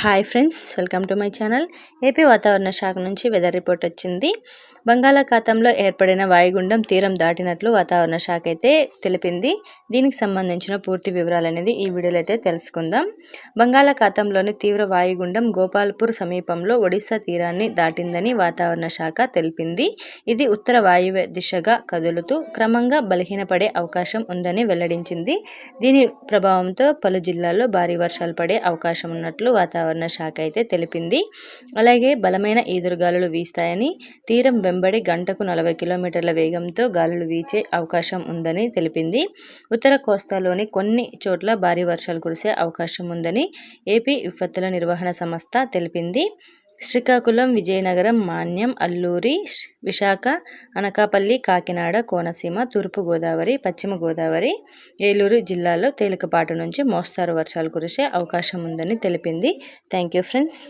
Hi friends welcome to my channel. AP వాతావరణ శాఖ నుంచి వెదర్ రిపోర్ట్ వచ్చింది. బంగాళాఖాతంలో ఏర్పడిన వాయుగుండం తీరం దాటినట్లు వాతావరణ శాఖ అయితే తెలిపింది. దీనికి సంబంధించిన పూర్తి వివరాలు అనేది ఈ వీడియోలో అయితే తెలుసుకుందాం. బంగాళాఖాతంలోని తీవ్ర వాయుగుండం గోపాల్పూర్ సమీపంలో ఒడిశా తీరాన్ని దాటిందని వాతావరణ శాఖ తెలిపింది. ఇది ఉత్తర వాయువ్య దిశగా కదులుతూ క్రమంగా బలహీనపడే అవకాశం ఉందని వెల్లడించింది. దీని ప్రభావంతో పలు జిల్లాల్లో భారీ వర్షాలు పడే అవకాశం ఉన్నట్లు వాతావరణ శాఖ అయితే తెలిపింది. అలాగే బలమైన ఈదురుగాలులు వీస్తాయని తీరం వెంబడి గంటకు నలభై కిలోమీటర్ల వేగంతో గాలులు వీచే అవకాశం ఉందని తెలిపింది. ఉత్తర కోస్తాలోని కొన్ని చోట్ల భారీ వర్షాలు కురిసే అవకాశం ఉందని ఏపీ విపత్తుల నిర్వహణ సంస్థ తెలిపింది. శ్రీకాకుళం విజయనగరం మాన్యం అల్లూరి విశాఖ అనకాపల్లి కాకినాడ కోనసీమ తూర్పుగోదావరి పశ్చిమ గోదావరి ఏలూరు జిల్లాలో తేలికపాటు నుంచి మోస్తారు వర్షాలు కురిసే అవకాశం ఉందని తెలిపింది. Thank you friends.